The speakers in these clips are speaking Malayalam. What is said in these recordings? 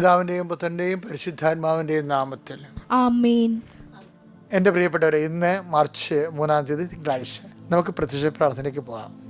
പിതാവിന്റെയും പുത്രന്റെയും പരിശുദ്ധാത്മാവിന്റെയും നാമത്തിൽ. ആമേൻ. എന്റെ പ്രിയപ്പെട്ടവരെ ഇന്ന് മാർച്ച് മൂന്നാം തീയതി തിങ്കളാഴ്ച നമുക്ക് പ്രത്യക്ഷ പ്രാർത്ഥനയ്ക്ക് പോകാം.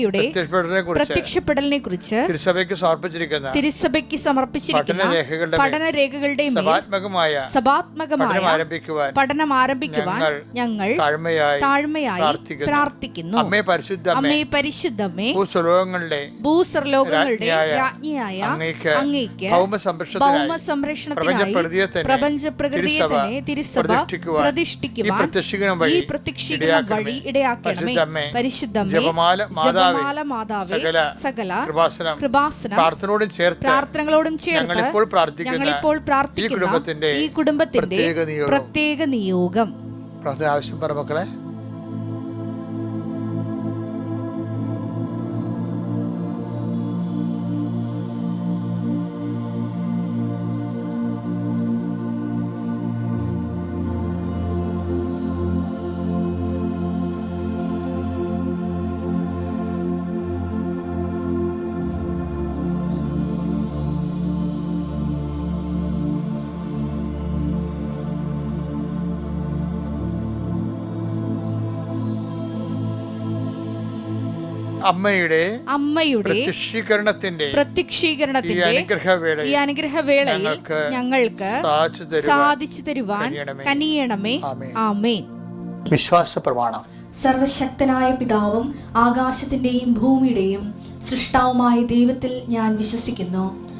അമ്മയുടെ പ്രത്യക്ഷപ്പെടലിനെ കുറിച്ച് തിരുസഭയ്ക്ക് സമർപ്പിച്ചിരിക്കുന്ന തിരുസഭയ്ക്ക് സമർപ്പിച്ചിരിക്കുന്ന പഠനരേഖകളുടെ സഭാത്മകമായ സഭാത്മകമായ പഠനം ആരംഭിക്കുവാൻ ഞങ്ങൾ താഴ്മയായി പ്രാർത്ഥിക്കുന്നു. അമ്മേ പരിശുദ്ധ അമ്മേ പരിശുദ്ധമേ ഭൂസ്വലോകങ്ങളുടെ ഭൂസ്വലോകങ്ങളുടെ രാജ്ഞിയായ അങ്ങേക്ക് ഭൗമ സംരക്ഷണത്തിനായി പ്രപഞ്ച പ്രകൃതിയെ തന്നെ തിരുസഭ പ്രതിഷ്ഠിക്കുവാൻ ഈ പ്രത്യക്ഷീകരണം വഴി ഇടയാക്കണമേ. പരിശുദ്ധമേ ജപമാല മാതാവേ, സകല കൃപാസനം പ്രാർത്ഥനയോടും ചേർത്ത് പ്രാർത്ഥനകളോടും ചേർത്ത് ഞങ്ങളിപ്പോൾ പ്രാർത്ഥിക്കുന്ന ഈ പ്രാർത്ഥിക്കുന്ന കുടുംബത്തിന്റെ പ്രത്യേക നിയോഗം. പ്രാർത്ഥന ആവശ്യം പറ മക്കളെ. അമ്മയുടെ അമ്മയുടെ പ്രത്യക്ഷീകരണത്തിന്റെ ഈ പ്രത്യക്ഷീകരണത്തിന്റെ അനുഗ്രഹവേള ഈ അനുഗ്രഹവേളയിൽ ഞങ്ങൾക്ക് ഞങ്ങൾക്ക് സാധിച്ചു തരുവാൻ കനിയണമേ. ആമേൻ. വിശ്വാസ പ്രമാണം. സർവശക്തനായ പിതാവും ആകാശത്തിന്റെയും ഭൂമിയുടെയും സൃഷ്ടാവുമായ ദൈവത്തിൽ ഞാൻ വിശ്വസിക്കുന്നു.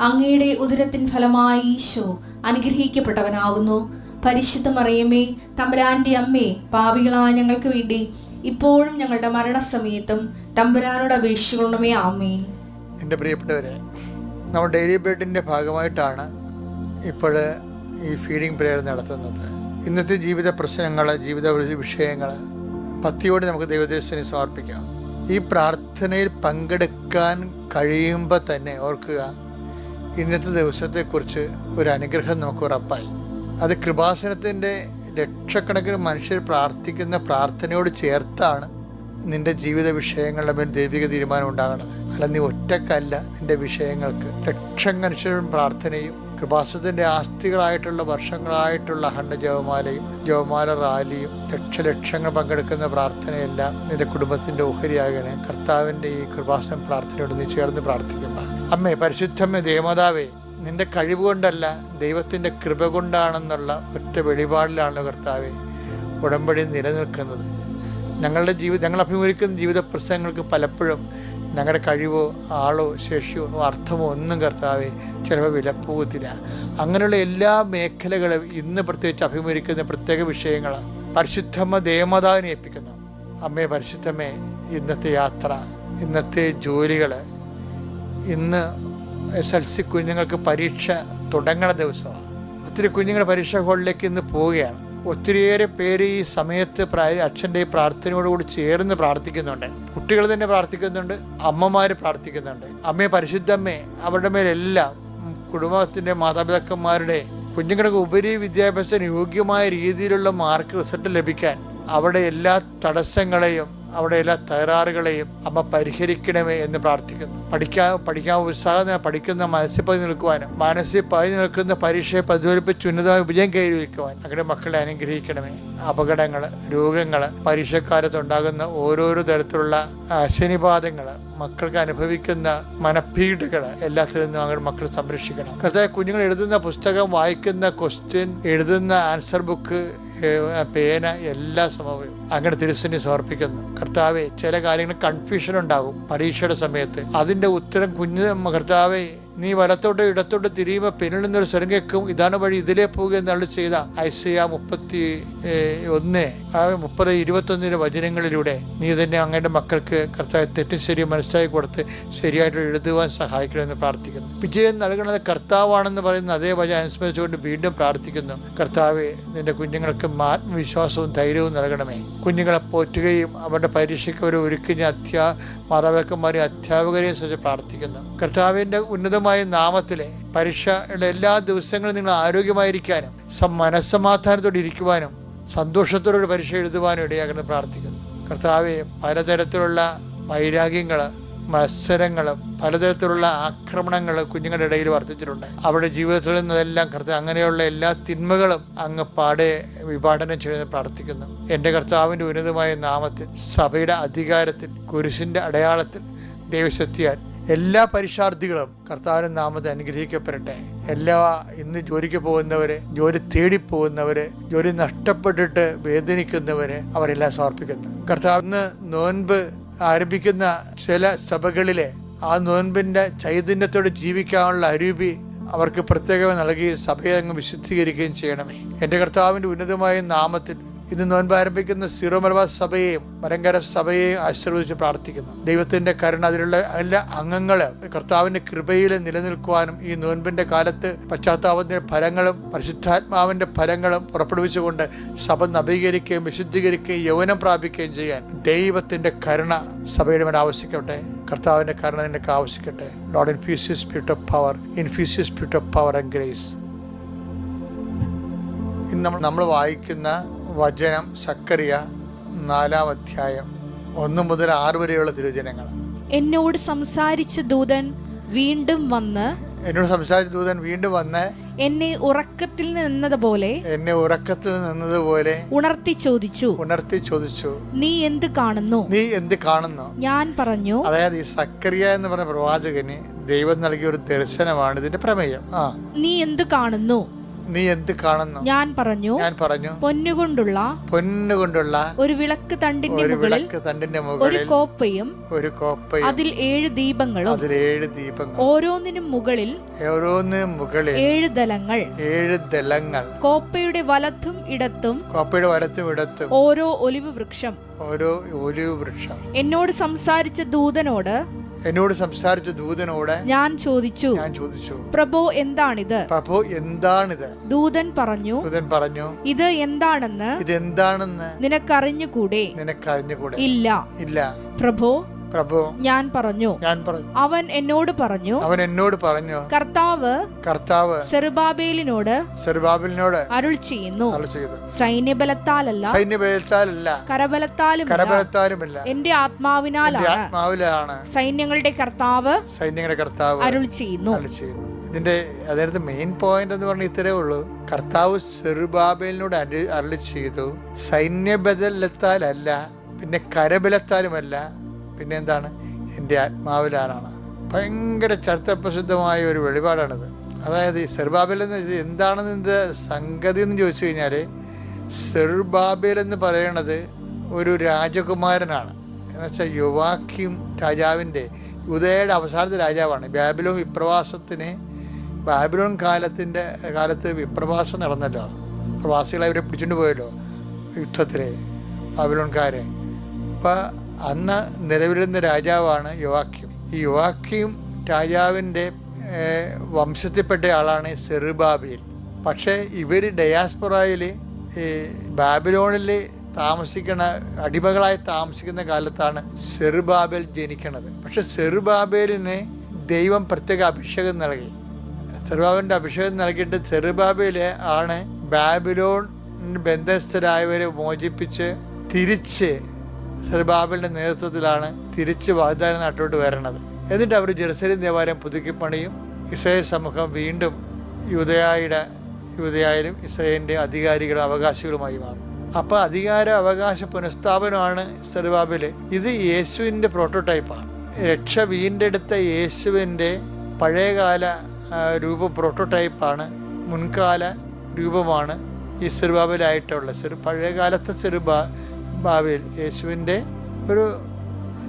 അങ്ങയുടെ ഉദരത്തിൻ ഫലമായി ഈശോ അനുഗ്രഹിക്കപ്പെട്ടവനാകുന്നു. പരിശുദ്ധ മറിയമ്മേ തമ്പുരാന്റെ അമ്മേ പാവികളായ ഞങ്ങൾക്ക് വേണ്ടി ഇപ്പോഴും ഞങ്ങളുടെ മരണസമയത്തും തമ്പുരാനോട് അപേക്ഷിക്കണമേ ആമേൻ. എന്റെ പ്രിയപ്പെട്ടവരെ നമ്മൾ ഡെയിലി ബ്രെഡിന്റെ ഭാഗമായിട്ടാണ് ഇപ്പോൾ ഈ ഫീഡിംഗ് പ്രെയർ നടത്തുന്നത്. ഇന്നത്തെ ജീവിത പ്രശ്നങ്ങൾ ജീവിത വിഷയങ്ങൾ ഭക്തിയോടെ നമുക്ക് ദൈവദേശത്തിന് സമർപ്പിക്കാം. ഈ പ്രാർത്ഥനയിൽ പങ്കെടുക്കാൻ കഴിയുമ്പോൾ തന്നെ ഓർക്കുക ഇന്നത്തെ ദിവസത്തെക്കുറിച്ച് ഒരു അനുഗ്രഹം നമുക്ക് ഉറപ്പായി. അത് കൃപാസനത്തിന്റെ ലക്ഷക്കണക്കിന് മനുഷ്യർ പ്രാർത്ഥിക്കുന്ന പ്രാർത്ഥനയോട് ചേർത്താണ് നിന്റെ ജീവിത വിഷയങ്ങളുടെ മേൽ ദൈവിക തീരുമാനം ഉണ്ടാകണത്. അല്ല നീ ഒറ്റക്കല്ല നിന്റെ വിഷയങ്ങൾക്ക്. ലക്ഷം മനുഷ്യരും പ്രാർത്ഥനയും കൃപാസനത്തിന്റെ ആസ്തികളായിട്ടുള്ള വർഷങ്ങളായിട്ടുള്ള അഖണ്ഡ ജവമാലയും ജവമാല റാലിയും ലക്ഷലക്ഷങ്ങൾ പങ്കെടുക്കുന്ന പ്രാർത്ഥനയെല്ലാം നിന്റെ കുടുംബത്തിന്റെ ഓഹരിയാകണേ. കർത്താവിന്റെ ഈ കൃപാസനം പ്രാർത്ഥനയോട് നീ ചേർന്ന് പ്രാർത്ഥിക്കുമ്പോൾ അമ്മേ പരിശുദ്ധമ്മേ ദേവമാതാവേ നിന്റെ കഴിവ് കൊണ്ടല്ല ദൈവത്തിന്റെ കൃപ കൊണ്ടാണെന്നുള്ള ഒറ്റ വെളിപാടിലാണ് കർത്താവെ ഉടമ്പടി നിലനിൽക്കുന്നത്. ഞങ്ങളുടെ ജീവിത ഞങ്ങൾ അഭിമുഖിക്കുന്ന ജീവിത പ്രശ്നങ്ങൾക്ക് പലപ്പോഴും ഞങ്ങളുടെ കഴിവോ ആളോ ശേഷിയോ അർത്ഥമോ ഒന്നും കർത്താവെ ചിലപ്പോൾ വിലപ്പോകത്തില്ല. അങ്ങനെയുള്ള എല്ലാ മേഖലകളും ഇന്ന് പ്രത്യേകിച്ച് അഭിമുഖിക്കുന്ന പ്രത്യേക വിഷയങ്ങൾ പരിശുദ്ധമ്മ ദേവമാതാവിനെ ഏൽപ്പിക്കുന്നു. അമ്മയെ പരിശുദ്ധമ്മേ ഇന്നത്തെ യാത്ര ഇന്നത്തെ ജോലികൾ ഇന്ന് എസ് എൽ സി കുഞ്ഞുങ്ങൾക്ക് പരീക്ഷ തുടങ്ങണ ദിവസമാണ്. ഒത്തിരി കുഞ്ഞുങ്ങൾ പരീക്ഷാ ഹാളിലേക്ക് ഇന്ന് പോവുകയാണ്. ഒത്തിരിയേറെ പേര് ഈ സമയത്ത് പ്രായ അച്ഛന്റെ ഈ പ്രാർത്ഥനയോടുകൂടി ചേർന്ന് പ്രാർത്ഥിക്കുന്നുണ്ട്. കുട്ടികൾ തന്നെ പ്രാർത്ഥിക്കുന്നുണ്ട് അമ്മമാർ പ്രാർത്ഥിക്കുന്നുണ്ട്. അമ്മയെ പരിശുദ്ധമ്മേ അവരുടെ മേലെല്ലാം കുടുംബത്തിന്റെ മാതാപിതാക്കന്മാരുടെ കുഞ്ഞുങ്ങൾക്ക് ഉപരി വിദ്യാഭ്യാസത്തിന് യോഗ്യമായ രീതിയിലുള്ള മാർക്ക് റിസൾട്ട് ലഭിക്കാൻ അവിടെ എല്ലാ തടസ്സങ്ങളെയും അവിടെ എല്ലാ തകരാറുകളെയും അമ്മ പരിഹരിക്കണമേ എന്ന് പ്രാർത്ഥിക്കുന്നു. പഠിക്കാൻ പഠിക്കാൻ ഉത്സാഹം പഠിക്കുന്ന മനസ്സിൽ പതി നിൽക്കുവാനും മനസ്സിൽ പതി നിൽക്കുന്ന പരീക്ഷയെ പ്രതിഫലിപ്പിച്ച് ഉന്നതമായ വിജയം കൈവരിക്കുവാൻ അങ്ങനെ മക്കളെ അനുഗ്രഹിക്കണമേ. അപകടങ്ങൾ രോഗങ്ങൾ പരീക്ഷക്കാലത്ത് ഉണ്ടാകുന്ന ഓരോരോ തരത്തിലുള്ള അശനിപാതങ്ങൾ മക്കൾക്ക് അനുഭവിക്കുന്ന മനപ്പീഡകൾ എല്ലാത്തിൽ നിന്നും അങ്ങനെ മക്കൾ സംരക്ഷിക്കണം. കഥ കുഞ്ഞുങ്ങൾ എഴുതുന്ന പുസ്തകം വായിക്കുന്ന ക്വസ്റ്റ്യൻ എഴുതുന്ന ആൻസർ ബുക്ക് പേന എല്ലാ സമയവും അങ്ങനെ തിരുസന്നി സമർപ്പിക്കുന്നു. കർത്താവെ ചില കാര്യങ്ങൾ കൺഫ്യൂഷൻ ഉണ്ടാകും. പരീക്ഷയുടെ സമയത്ത് അതിന്റെ ഉത്തരം കുഞ്ഞ് കർത്താവെ നീ വലത്തോട്ട് ഇടത്തോട്ട് തിരിയുമ്പോൾ പിന്നിൽ നിന്നൊരു സ്വരം ഇതാണ് വഴി ഇതിലേ പോവുക എന്നുള്ള ചെയ്ത ഐസയ മുപ്പത്തി ഒന്ന് മുപ്പത് ഇരുപത്തൊന്നിന് വചനങ്ങളിലൂടെ നീ തന്നെ അങ്ങയുടെ മക്കൾക്ക് കർത്താവ് തെറ്റും ശരിയും മനസ്സിലാക്കി കൊടുത്ത് ശരിയായിട്ട് എഴുതുവാൻ സഹായിക്കണമെന്ന് പ്രാർത്ഥിക്കുന്നു. വിജയം നൽകുന്നത് കർത്താവാണെന്ന് പറയുന്ന അതേ വചനം അനുസ്മരിച്ചുകൊണ്ട് വീണ്ടും പ്രാർത്ഥിക്കുന്നു. കർത്താവ് നിന്റെ കുഞ്ഞുങ്ങൾക്ക് ആത്മവിശ്വാസവും ധൈര്യവും നൽകണമേ. കുഞ്ഞുങ്ങളെ പോറ്റുകയും അവരുടെ പരീക്ഷയ്ക്ക് അവർ ഒരുക്കുന്ന അധ്യാ മാതാപിതാക്കന്മാരെയും അധ്യാപകരെയും സഹിച്ച് പ്രാർത്ഥിക്കുന്നു. കർത്താവിന്റെ ഉന്നതമായ നാമത്തിലെ പരീക്ഷയുടെ എല്ലാ ദിവസങ്ങളും നിങ്ങൾ ആരോഗ്യമായിരിക്കാനും മനസ്സമാധാനത്തോടെ ഇരിക്കുവാനും സന്തോഷത്തോടെ പരീക്ഷ എഴുതുവാനും ഇടയാകണമെന്ന് പ്രാർത്ഥിക്കുന്നു. കർത്താവെ പലതരത്തിലുള്ള വൈരാഗ്യങ്ങൾ മത്സരങ്ങളും പലതരത്തിലുള്ള ആക്രമണങ്ങൾ കുഞ്ഞുങ്ങളുടെ ഇടയിൽ വർദ്ധിച്ചിട്ടുണ്ട്. അവരുടെ ജീവിതത്തിൽ നിന്നെല്ലാം കർത്താവ് അങ്ങനെയുള്ള എല്ലാ തിന്മകളും അങ്ങ് പാടെ വിഭാടനം ചെയ്യുന്ന പ്രാർത്ഥിക്കുന്നു. എന്റെ കർത്താവിന്റെ ഉന്നതമായ നാമത്തിൽ സഭയുടെ അധികാരത്തിൽ കുരിശിന്റെ അടയാളത്തിൽ ദൈവശക്തിയാൽ എല്ലാ പരീക്ഷാർത്ഥികളും കർത്താവിന്റെ നാമത്തെ അനുഗ്രഹിക്കപ്പെടട്ടെ. എല്ലാ ഇന്ന് ജോലിക്ക് പോകുന്നവര് ജോലി തേടി പോകുന്നവര് ജോലി നഷ്ടപ്പെട്ടിട്ട് വേദനിക്കുന്നവര് അവരെല്ലാം സമർപ്പിക്കുന്നു. കർത്താവിന് നോൻപ് ആരംഭിക്കുന്ന ചില സഭകളിലെ ആ നോൻപിന്റെ ചൈതന്യത്തോടെ ജീവിക്കാനുള്ള അരൂപി അവർക്ക് പ്രത്യേകമായി നൽകി സഭയെ അങ്ങ് വിശുദ്ധീകരിക്കുകയും ചെയ്യണമേ. എന്റെ കർത്താവിന്റെ ഉന്നതമായ നാമത്തിൽ ഇന്ന് നോൻപ് ആരംഭിക്കുന്ന സീറോ മലബാർ സഭയെയും മലങ്കര സഭയെയും ആശീർവദിച്ച് പ്രാർത്ഥിക്കുന്നു. ദൈവത്തിന്റെ കരുണ അതിലുള്ള എല്ലാ അംഗങ്ങൾ കർത്താവിന്റെ കൃപയിൽ നിലനിൽക്കുവാനും ഈ നോൻപിന്റെ കാലത്ത് പശ്ചാത്താപത്തിന്റെ ഫലങ്ങളും പരിശുദ്ധാത്മാവിന്റെ ഫലങ്ങളും പുറപ്പെടുവിച്ചുകൊണ്ട് സഭ നവീകരിക്കുകയും വിശുദ്ധീകരിക്കുകയും യൗവനം പ്രാപിക്കുകയും ചെയ്യാൻ ദൈവത്തിന്റെ കരുണ സഭയുടെ മേൽ ആവശ്യിക്കട്ടെ കർത്താവിന്റെ കരുണ നിനക്ക് ആവശ്യിക്കട്ടെ Lord infuse us spirit of power infuse us spirit of power and grace ഇന്ന് നമ്മൾ നമ്മൾ വായിക്കുന്ന വചനം സക്കറിയ നാലാം അധ്യായം ഒന്ന് മുതൽ ആറ് വരെയുള്ള തിരുവചനങ്ങൾ. എന്നോട് സംസാരിച്ച ദൂതൻ വീണ്ടും വന്ന് എന്നോട് സംസാരിച്ച ദൂതൻ വീണ്ടും വന്ന് എന്നെ ഉറക്കത്തിൽ നിന്നതുപോലെ എന്നെ ഉറക്കത്തിൽ നിന്നതുപോലെ ഉണർത്തി ചോദിച്ചു ഉണർത്തി ചോദിച്ചു. നീ എന്ത് കാണുന്നു? നീ എന്ത് കാണുന്നു? ഞാൻ പറഞ്ഞു അതായത് ഈ സക്കറിയ എന്ന് പറഞ്ഞ പ്രവാചകന് ദൈവം നൽകിയ ഒരു ദർശനമാണ് ഇതിന്റെ പ്രമേയം. ആ. നീ എന്ത് കാണുന്നു? നീ എന്ത് കാണുന്നു? ഞാൻ പറഞ്ഞു ഞാൻ പറഞ്ഞു പൊന്നുകൊണ്ടുള്ള പൊന്നുകൊണ്ടുള്ള ഒരു വിളക്ക് തണ്ടിന്റെ ഒരു മുകളിൽ വിളക്ക് തണ്ടിന്റെ ഒരു മുകളിൽ കോപ്പയും ഒരു കോപ്പയും അതിൽ ഏഴ് ദീപങ്ങളും അതിൽ ഏഴ് ദീപങ്ങൾ ഓരോന്നിനും മുകളിൽ ഓരോന്നിനും മുകളിൽ ഏഴ് ദലങ്ങൾ ഏഴ് ദലങ്ങൾ കോപ്പയുടെ വലത്തും ഇടത്തും കോപ്പയുടെ വലത്തും ഇടത്തും ഓരോ ഒലിവ് വൃക്ഷം. ഓരോ ഒലിവ് വൃക്ഷം. എന്നോട് സംസാരിച്ച ദൂതനോട് എന്നോട് സംസാരിച്ച ദൂതനോട് ഞാൻ ചോദിച്ചു ഞാൻ ചോദിച്ചു പ്രഭോ എന്താണിത്? പ്രഭു എന്താണിത്? ദൂതൻ പറഞ്ഞു ദൂതൻ പറഞ്ഞു ഇത് എന്താണെന്ന് ഇത് എന്താണെന്ന് നിനക്കറിഞ്ഞുകൂടെ? നിനക്കറിഞ്ഞുകൂടെ? ഇല്ല. ഇല്ല. പ്രഭോ പ്രഭു ഞാൻ പറഞ്ഞു. ഞാൻ പറഞ്ഞു. അവൻ എന്നോട് പറഞ്ഞു അവൻ എന്നോട് പറഞ്ഞു കർത്താവ് കർത്താവ് സെറുബാബേലിനോട് സെറുബാബേലിനോട് അരുൾ ചെയ്യുന്നു. ചെയ്തു. സൈന്യബലത്താലല്ല സൈന്യബലത്താലല്ല കരബലത്താലും കരബലത്താലുമില്ല. എന്റെ ആത്മാവിനാലാണ് ആത്മാവിലാണ് സൈന്യങ്ങളുടെ കർത്താവ് സൈന്യങ്ങളുടെ കർത്താവ് അരുൾ ചെയ്യുന്നു. ചെയ്യുന്നു. ഇതിന്റെ അതായത് മെയിൻ പോയിന്റ് എന്ന് പറഞ്ഞാൽ ഇത്രേ ഉള്ളൂ. കർത്താവ് സെറുബാബേലിനോട് അരു അരുളി ചെയ്തു. സൈന്യബലത്താലല്ല പിന്നെ കരബലത്താലുമല്ല പിന്നെ എന്താണ് എന്റെ ആത്മാവിലാനാണ് ഭയങ്കര ചരിത്രപ്രസിദ്ധമായ ഒരു വെളിപാടാണിത്. അതായത് ഈ സെർബാബേൽ എന്ന് എന്താണെന്ന് ഇത് സംഗതി എന്ന് ചോദിച്ചു കഴിഞ്ഞാൽ സെർബാബേൽ എന്ന് പറയണത് ഒരു രാജകുമാരനാണ്. എന്നുവെച്ചാൽ യുവാക്യം രാജാവിന്റെ ഉദയയുടെ അവസാനത്തെ രാജാവാണ്. ബാബിലോൺ വിപ്രവാസത്തിന് ബാബിലോൺ കാലത്തിന്റെ കാലത്ത് വിപ്രവാസം നടന്നല്ലോ. പ്രവാസികളെ അവരെ പിടിച്ചുകൊണ്ട് പോയല്ലോ യുദ്ധത്തിൽ ബാബിലോൺകാരെ. അപ്പം അന്ന് നിലവിലുന്ന രാജാവാണ് യുവാക്യം. ഈ യുവാക്യം രാജാവിന്റെ വംശത്തിൽപ്പെട്ട ആളാണ് സെറുബാബേൽ. പക്ഷേ ഇവർ ഡയാസ്പൊറയിൽ ബാബിലോണിൽ താമസിക്കണ അടിമകളായി താമസിക്കുന്ന കാലത്താണ് സെറുബാബേൽ ജനിക്കണത്. പക്ഷെ സെറുബാബേലിന് ദൈവം പ്രത്യേക അഭിഷേകം നൽകി. സെറുബാബിന്റെ അഭിഷേകം നൽകിയിട്ട് സെറുബാബേൽ ആണ് ബാബിലോൺ ബന്ധസ്ഥരായവരെ മോചിപ്പിച്ച് തിരിച്ച് സെറുബാബിലിന്റെ നേതൃത്വത്തിലാണ് തിരിച്ച് വാഗ്ദാന നാട്ടിലോട്ട് വരണത്. എന്നിട്ട് അവർ ജെറുസലേം ദേവാലയം പുതുക്കിപ്പണിയും ഇസ്രായേൽ സമൂഹം വീണ്ടും യൂതയായുടെ യുവതയായാലും ഇസ്രായേലിന്റെ അധികാരികളും അവകാശികളുമായി മാറും. അപ്പോൾ അധികാര അവകാശ പുനഃസ്ഥാപനമാണ് സെറുബാബിൽ ഇത് യേശുവിന്റെ പ്രോട്ടോടൈപ്പാണ് രക്ഷ വീണ്ടെടുത്ത യേശുവിന്റെ പഴയകാല രൂപ പ്രോട്ടോടൈപ്പാണ് മുൻകാല രൂപമാണ് ഈ സെറുബാബിലായിട്ടുള്ളത് സെറു പഴയകാലത്തെ സെറുബാ ബാബിൽ യേശുവിന്റെ ഒരു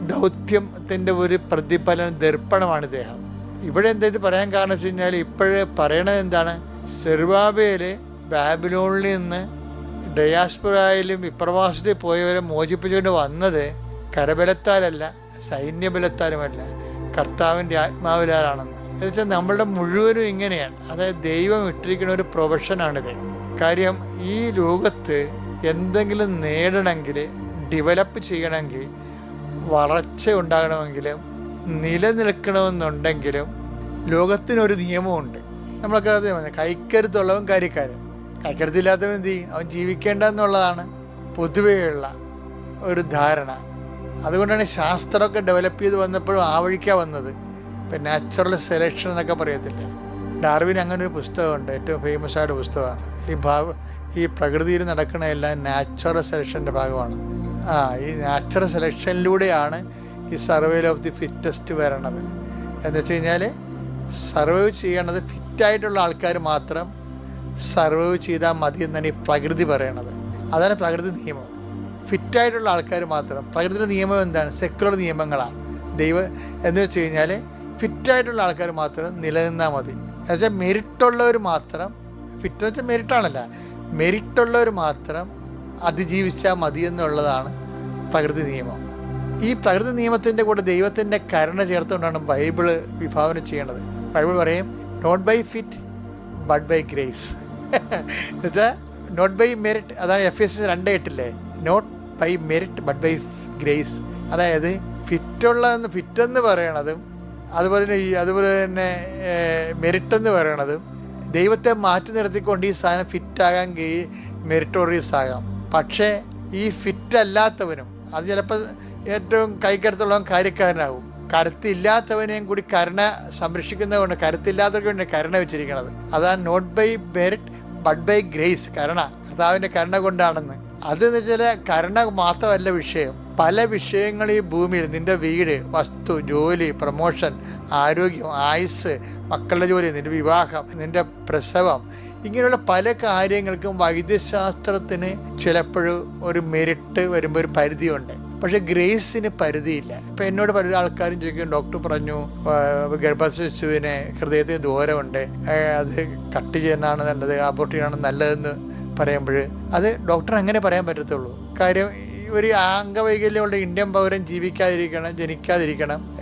ദൗത്യത്തിന്റെ ഒരു പ്രതിഫലന ദർപ്പണമാണ് ഇദ്ദേഹം. ഇവിടെ എന്താ ഇത് പറയാൻ കാരണം വെച്ച് കഴിഞ്ഞാൽ ഇപ്പോഴേ പറയണത് എന്താണ്? സെർവാബയിൽ ബാബിലോണിൽ നിന്ന് ഡയാസ്പുറായാലും വിപ്രവാസത്തിൽ പോയവരെ മോചിപ്പിച്ചുകൊണ്ട് വന്നത് കരബലത്താലല്ല സൈന്യബലത്താലുമല്ല. കർത്താവിന്റെ ആത്മാവിലാലാണെന്ന്. എന്നുവെച്ചാൽ നമ്മളുടെ മുഴുവനും ഇങ്ങനെയാണ്. അതായത് ദൈവം ഇട്ടിരിക്കുന്ന ഒരു പ്രൊഫഷനാണിത്. കാര്യം ഈ ലോകത്ത് എന്തെങ്കിലും നേടണമെങ്കിൽ ഡെവലപ്പ് ചെയ്യണമെങ്കിൽ വളർച്ച ഉണ്ടാകണമെങ്കിലും നിലനിൽക്കണമെന്നുണ്ടെങ്കിലും ലോകത്തിനൊരു നിയമമുണ്ട്. നമ്മളൊക്കെ അത് കൈക്കരുത്തുള്ളവൻ കാര്യക്കാരൻ. കൈക്കരുത്തില്ലാത്തവൻ എന്ത് ചെയ്യും? അവൻ ജീവിക്കേണ്ട എന്നുള്ളതാണ് പൊതുവെയുള്ള ഒരു ധാരണ. അതുകൊണ്ടാണ് ശാസ്ത്രമൊക്കെ ഡെവലപ്പ് ചെയ്ത് വന്നപ്പോഴും ആ വന്നത്. ഇപ്പം നാച്ചുറൽ സെലക്ഷൻ എന്നൊക്കെ പറയത്തില്ലേ? ഡാർവിൻ അങ്ങനെ ഒരു പുസ്തകമുണ്ട്. ഏറ്റവും ഫേമസ് ആയിട്ട് പുസ്തകമാണ്. ഈ ഭാവ ഈ പ്രകൃതിയിൽ നടക്കുന്ന എല്ലാം നാച്ചുറൽ സെലക്ഷന്റെ ഭാഗമാണ്. ആ ഈ നാച്ചുറൽ സെലക്ഷനിലൂടെയാണ് ഈ സർവൈവൽ ഓഫ് ദി ഫിറ്റസ്റ്റ് വരണത്. എന്ന് വെച്ച് കഴിഞ്ഞാൽ സർവൈവ് ചെയ്യണത് ഫിറ്റായിട്ടുള്ള ആൾക്കാർ മാത്രം സർവൈവ് ചെയ്താൽ മതി എന്നാണ് ഈ പ്രകൃതി പറയണത്. അതാണ് പ്രകൃതി നിയമം. ഫിറ്റായിട്ടുള്ള ആൾക്കാർ മാത്രം. പ്രകൃതിയുടെ നിയമം എന്താണ്? സെക്കുലർ നിയമങ്ങളാണ്. ദൈവ എന്ന് വെച്ച് കഴിഞ്ഞാൽ ഫിറ്റായിട്ടുള്ള ആൾക്കാർ മാത്രം നിലനിന്നാൽ മതി. എന്നുവെച്ചാൽ മെരിറ്റുള്ളവർ മാത്രം ഫിറ്റ് എന്ന് വെച്ചാൽ മെരിറ്റാണല്ല മെരിറ്റുള്ളവർ മാത്രം അതിജീവിച്ചാൽ മതി എന്നുള്ളതാണ് പ്രകൃതി നിയമം. ഈ പ്രകൃതി നിയമത്തിന്റെ കൂടെ ദൈവത്തിന്റെ കരുണ ചേർത്തുകൊണ്ടാണ് ബൈബിൾ വിഭാവനം ചെയ്യേണ്ടത്. ബൈബിൾ പറയും not by fit but by grace എന്നുവെച്ചാൽ നോട്ട് ബൈ മെറിറ്റ് അതാണ് എഫ് എസ് രണ്ട് എട്ടില്ലേ not by merit but by grace അതായത് ഫിറ്റുള്ള ഫിറ്റെന്ന് പറയണതും അതുപോലെ തന്നെ ഈ അതുപോലെ തന്നെ മെറിറ്റെന്ന് പറയണതും ദൈവത്തെ മാറ്റി നിർത്തിക്കൊണ്ട് ഈ സാധനം ഫിറ്റാകാൻ മെറിറ്റോറിയസ് ആകാം. പക്ഷേ ഈ ഫിറ്റ് അല്ലാത്തവനും അത് ചിലപ്പോൾ ഏറ്റവും കൈക്കരുത്തുള്ളവൻ കാര്യക്കാരനാകും. കരുത്തില്ലാത്തവനെയും കൂടി കരുണ സംരക്ഷിക്കുന്നതുകൊണ്ട് കരുത്തില്ലാത്തവർക്ക് വേണ്ടി കരുണ വെച്ചിരിക്കുന്നത്. അതാണ് not by merit but by grace കരുണ. കർത്താവിന്റെ കരുണ കൊണ്ടാണെന്ന്. അതെന്ന് വെച്ചാൽ കരുണ മാത്രമല്ല വിഷയം. പല വിഷയങ്ങൾ ഈ ഭൂമിയിൽ നിന്റെ വീട് വസ്തു ജോലി പ്രമോഷൻ ആരോഗ്യം ആയുസ് മക്കളുടെ ജോലി നിന്റെ വിവാഹം നിന്റെ പ്രസവം ഇങ്ങനെയുള്ള പല കാര്യങ്ങൾക്കും വൈദ്യശാസ്ത്രത്തിന് ചിലപ്പോഴും ഒരു മെരിട്ട് വരുമ്പോൾ ഒരു പരിധിയുണ്ട്. പക്ഷെ ഗ്രേസിന് പരിധിയില്ല. ഇപ്പം എന്നോട് പല ആൾക്കാരും ചോദിക്കും ഡോക്ടർ പറഞ്ഞു ഗർഭശിശുവിന് ഹൃദയത്തിന് ദൂരമുണ്ട്. അത് കട്ട് ചെയ്യുന്നതാണ് നല്ലത് അബോർട്ട് ചെയ്യണം നല്ലതെന്ന് പറയുമ്പോൾ അത് ഡോക്ടർ അങ്ങനെ പറയാൻ പറ്റത്തുള്ളൂ. കാര്യം ഒരു അംഗവൈകല്യമുള്ള ഇന്ത്യൻ പൗരൻ ജീവിക്കാതിരിക്കണം ജനിക്കാതിരിക്കണം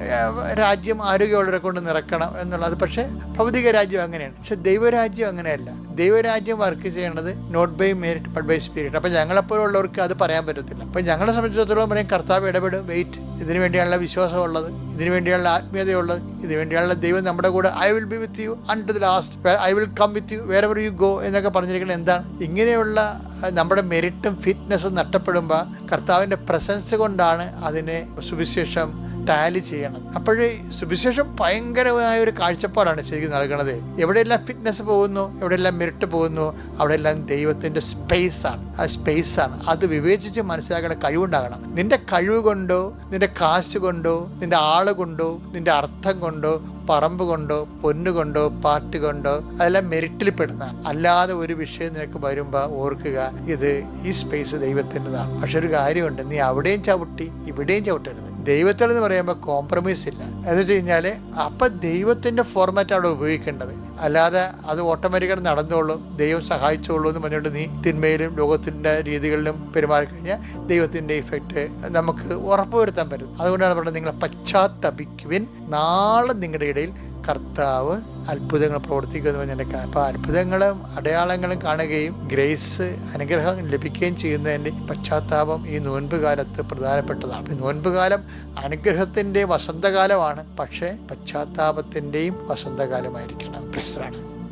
രാജ്യം ആരോഗ്യമുള്ളവരെ കൊണ്ട് നിറക്കണം എന്നുള്ളത്. പക്ഷേ ഭൗതിക രാജ്യം അങ്ങനെയാണ്. പക്ഷെ ദൈവരാജ്യം അങ്ങനെയല്ല. ദൈവരാജ്യം വർക്ക് ചെയ്യേണ്ടത് not by merit but by spirit അപ്പം ഞങ്ങളെപ്പോലുള്ളവർക്ക് അത് പറയാൻ പറ്റത്തില്ല. അപ്പം ഞങ്ങളെ സംബന്ധിച്ചിടത്തോളം പറയും കർത്താവ് ഇടപെടും. വെയിറ്റ് ഇതിനു വേണ്ടിയുള്ള വിശ്വാസമുള്ളത്. ഇതിനു വേണ്ടിയുള്ള ആത്മീയതയുള്ളത്. ഇതിനു വേണ്ടിയുള്ള ദൈവം നമ്മുടെ കൂടെ I will be with you until the last I will come with you wherever you go എന്നൊക്കെ പറഞ്ഞിരിക്കുന്നത് എന്താണ്? ഇങ്ങനെയുള്ള നമ്മുടെ മെറിറ്റും ഫിറ്റ്നസ്സും നഷ്ടപ്പെടുമ്പോൾ കർത്താവിന്റെ പ്രസൻസ് കൊണ്ടാണ് അതിനെ സുവിശേഷം ടാലി ചെയ്യണം. അപ്പോഴേ സുവിശേഷം ഭയങ്കരമായ ഒരു കാഴ്ചപ്പാടാണ് ശരിക്കും നൽകണത്. എവിടെയെല്ലാം ഫിറ്റ്നസ് പോകുന്നു എവിടെയെല്ലാം മിരട്ട് പോകുന്നു അവിടെയെല്ലാം ദൈവത്തിന്റെ സ്പേസാണ് ആ സ്പേസാണ് അത് വിവേചിച്ച് മനസ്സിലാക്കേണ്ട കഴിവുണ്ടാകണം. നിന്റെ കഴിവ് കൊണ്ടോ നിന്റെ കാശ് കൊണ്ടോ നിന്റെ ആൾ കൊണ്ടോ നിന്റെ അർത്ഥം കൊണ്ടോ പറമ്പ് കൊണ്ടോ പൊന്നുകൊണ്ടോ പാട്ട് കൊണ്ടോ അതെല്ലാം മെരിറ്റിൽ പെടുന്ന അല്ലാതെ ഒരു വിഷയം നിനക്ക് വരുമ്പോൾ ഓർക്കുക ഇത് ഈ സ്പേസ് ദൈവത്തിന്റെതാണ്. പക്ഷെ ഒരു കാര്യമുണ്ട് നീ അവിടെയും ചവിട്ടി ഇവിടെയും ചവിട്ടരുത്. ദൈവത്തിൽ എന്ന് പറയുമ്പോൾ കോംപ്രമൈസ് ഇല്ല. എന്ന് വെച്ച് കഴിഞ്ഞാൽ അപ്പം ദൈവത്തിന്റെ ഫോർമാറ്റ് അവിടെ ഉപയോഗിക്കേണ്ടത്. അല്ലാതെ അത് ഓട്ടോമാറ്റിക്കായിട്ട് നടന്നോളും ദൈവം സഹായിച്ചോളൂ എന്ന് പറഞ്ഞുകൊണ്ട് നീ തിന്മയിലും ലോകത്തിന്റെ രീതികളിലും പെരുമാറി കഴിഞ്ഞാൽ ദൈവത്തിന്റെ ഇഫക്റ്റ് നമുക്ക് ഉറപ്പുവരുത്താൻ പറ്റും. അതുകൊണ്ടാണ് പറഞ്ഞത് നിങ്ങളെ പശ്ചാത്തപിക്കുവിൻ. നാളെ നിങ്ങളുടെ ഇടയിൽ കർത്താവ് അത്ഭുതങ്ങൾ പ്രവർത്തിക്കുമെന്ന് പറഞ്ഞതിന്റെ അപ്പോൾ അത്ഭുതങ്ങളും അടയാളങ്ങളും കാണുകയും ഗ്രേസ് അനുഗ്രഹം ലഭിക്കുകയും ചെയ്യുന്നതിന്റെ പശ്ചാത്താപം ഈ നോൻപ് കാലത്ത് പ്രധാനപ്പെട്ടതാണ്. ഈ നോൻപ് കാലം അനുഗ്രഹത്തിന്റെ വസന്തകാലമാണ്. പക്ഷേ പശ്ചാത്താപത്തിന്റെയും വസന്തകാലമായിരിക്കണം. പ്രശ്നമാണ്.